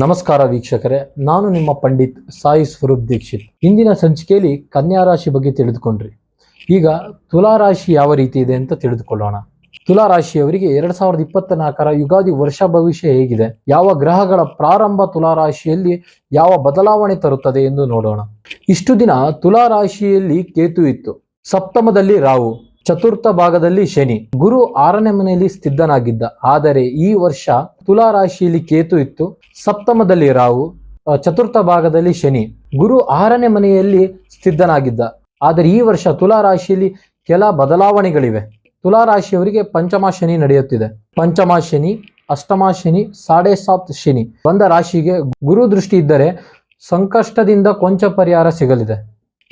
ನಮಸ್ಕಾರ ವೀಕ್ಷಕರೇ, ನಾನು ನಿಮ್ಮ ಪಂಡಿತ್ ಸಾಯಿ ಸ್ವರೂಪ್ ದೀಕ್ಷಿತ್. ಇಂದಿನ ಸಂಚಿಕೆಯಲ್ಲಿ ಕನ್ಯಾ ರಾಶಿ ಬಗ್ಗೆ ತಿಳಿದುಕೊಂಡ್ರಿ. ಈಗ ತುಲಾ ರಾಶಿ ಯಾವ ರೀತಿ ಇದೆ ಅಂತ ತಿಳಿದುಕೊಳ್ಳೋಣ. ತುಲಾ ರಾಶಿಯವರಿಗೆ ಎರಡ್ ಸಾವಿರದ ಇಪ್ಪತ್ತ ನಾಲ್ಕರ ಯುಗಾದಿ ವರ್ಷ ಭವಿಷ್ಯ ಹೇಗಿದೆ, ಯಾವ ಗ್ರಹಗಳ ಪ್ರಾರಂಭ ತುಲಾ ರಾಶಿಯಲ್ಲಿ ಯಾವ ಬದಲಾವಣೆ ತರುತ್ತದೆ ಎಂದು ನೋಡೋಣ. ಇಷ್ಟು ದಿನ ತುಲಾ ರಾಶಿಯಲ್ಲಿ ಕೇತು ಇತ್ತು. ಸಪ್ತಮದಲ್ಲಿ ರಾಹು ಚತುರ್ಥ ಭಾಗದಲ್ಲಿ ಶನಿ. ಗುರು ಆರನೇ ಮನೆಯಲ್ಲಿ ಸ್ಥಿದ್ಧನಾಗಿದ್ದ. ಆದರೆ ಈ ವರ್ಷ ತುಲಾ ರಾಶಿಯಲ್ಲಿ ಕೇತು ಇತ್ತು. ಸಪ್ತಮದಲ್ಲಿ ರಾಹು ಚತುರ್ಥ ಭಾಗದಲ್ಲಿ ಶನಿ. ಗುರು ಆರನೇ ಮನೆಯಲ್ಲಿ ಸ್ಥಿತನಾಗಿದ್ದ ಆದರೆ ಈ ವರ್ಷ ತುಲಾ ರಾಶಿಯಲ್ಲಿ ಕೆಲ ಬದಲಾವಣೆಗಳಿವೆ. ತುಲಾ ರಾಶಿಯವರಿಗೆ ಪಂಚಮ ಶನಿ ನಡೆಯುತ್ತಿದೆ. ಪಂಚಮ ಶನಿ, ಅಷ್ಟಮ ಶನಿ, ಸಾಡೆ ಸಾತ್ ಶನಿ. ಬಂದ ರಾಶಿಗೆ ಗುರು ದೃಷ್ಟಿ ಇದ್ದರೆ ಸಂಕಷ್ಟದಿಂದ ಕೊಂಚ ಪರಿಹಾರ ಸಿಗಲಿದೆ.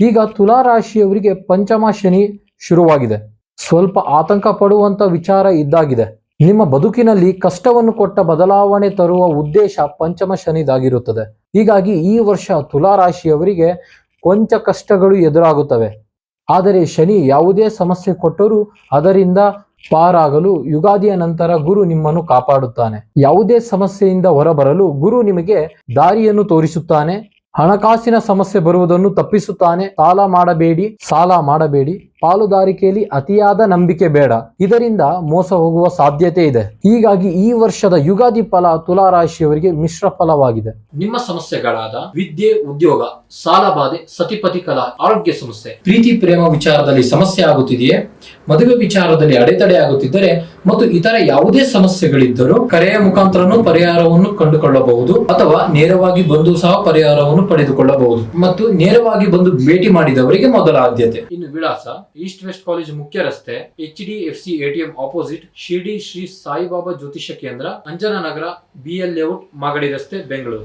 ಈಗ ತುಲಾ ರಾಶಿಯವರಿಗೆ ಪಂಚಮ ಶನಿ ಶುರುವಾಗಿದೆ. ಸ್ವಲ್ಪ ಆತಂಕ ಪಡುವಂತ ವಿಚಾರ ಇದ್ದಾಗಿದೆ. ನಿಮ್ಮ ಬದುಕಿನಲ್ಲಿ ಕಷ್ಟವನ್ನು ಕೊಟ್ಟ ಬದಲಾವಣೆ ತರುವ ಉದ್ದೇಶ ಪಂಚಮ ಶನಿದಾಗಿರುತ್ತದೆ. ಹೀಗಾಗಿ ಈ ವರ್ಷ ತುಲಾ ರಾಶಿಯವರಿಗೆ ಕೊಂಚ ಕಷ್ಟಗಳು ಎದುರಾಗುತ್ತವೆ. ಆದರೆ ಶನಿ ಯಾವುದೇ ಸಮಸ್ಯೆ ಕೊಟ್ಟರೂ ಅದರಿಂದ ಪಾರಾಗಲು ಯುಗಾದಿಯ ನಂತರ ಗುರು ನಿಮ್ಮನ್ನು ಕಾಪಾಡುತ್ತಾನೆ. ಯಾವುದೇ ಸಮಸ್ಯೆಯಿಂದ ಹೊರಬರಲು ಗುರು ನಿಮಗೆ ದಾರಿಯನ್ನು ತೋರಿಸುತ್ತಾನೆ. ಹಣಕಾಸಿನ ಸಮಸ್ಯೆ ಬರುವುದನ್ನು ತಪ್ಪಿಸುತ್ತಾನೆ. ಸಾಲ ಮಾಡಬೇಡಿ ಸಾಲ ಮಾಡಬೇಡಿ. ಪಾಲುದಾರಿಕೆಯಲ್ಲಿ ಅತಿಯಾದ ನಂಬಿಕೆ ಬೇಡ. ಇದರಿಂದ ಮೋಸ ಹೋಗುವ ಸಾಧ್ಯತೆ ಇದೆ. ಹೀಗಾಗಿ ಈ ವರ್ಷದ ಯುಗಾದಿ ಫಲ ತುಲಾ ರಾಶಿಯವರಿಗೆ ಮಿಶ್ರ ಫಲವಾಗಿದೆ. ನಿಮ್ಮ ಸಮಸ್ಯೆಗಳಾದ ವಿದ್ಯೆ, ಉದ್ಯೋಗ, ಸಾಲ ಬಾಧೆ, ಸತಿಪತಿ ಕಲಾ, ಆರೋಗ್ಯ ಸಮಸ್ಯೆ, ಪ್ರೀತಿ, ಪ್ರೇಮ ವಿಚಾರದಲ್ಲಿ ಸಮಸ್ಯೆ ಆಗುತ್ತಿದೆಯೇ? ಮದುವೆ ವಿಚಾರದಲ್ಲಿ ಅಡೆತಡೆ ಆಗುತ್ತಿದ್ದರೆ ಮತ್ತು ಇತರ ಯಾವುದೇ ಸಮಸ್ಯೆಗಳಿದ್ದರೂ ಕರೆಯ ಮುಖಾಂತರನೂ ಪರಿಹಾರವನ್ನು ಕಂಡುಕೊಳ್ಳಬಹುದು ಅಥವಾ ನೇರವಾಗಿ ಬಂದು ಸಹ ಪರಿಹಾರವನ್ನು ಪಡೆದುಕೊಳ್ಳಬಹುದು. ಮತ್ತು ನೇರವಾಗಿ ಬಂದು ಭೇಟಿ ಮಾಡಿದವರಿಗೆ ಮೊದಲ ಆದ್ಯತೆ. ಇನ್ನು ವಿಳಾಸ ಈಸ್ಟ್ ವೆಸ್ಟ್ ಕಾಲೇಜ್ ಮುಖ್ಯ ರಸ್ತೆ H D F C ATM opposite Shirdi Shri Saibaba ಜ್ಯೋತಿಷ್ಯ ಕೇಂದ್ರ ಅಂಜನಾ ನಗರ ಬಿಎಲ್ ಲೇಔಟ್ ಮಾಗಡಿ ರಸ್ತೆ, ಬೆಂಗಳೂರು.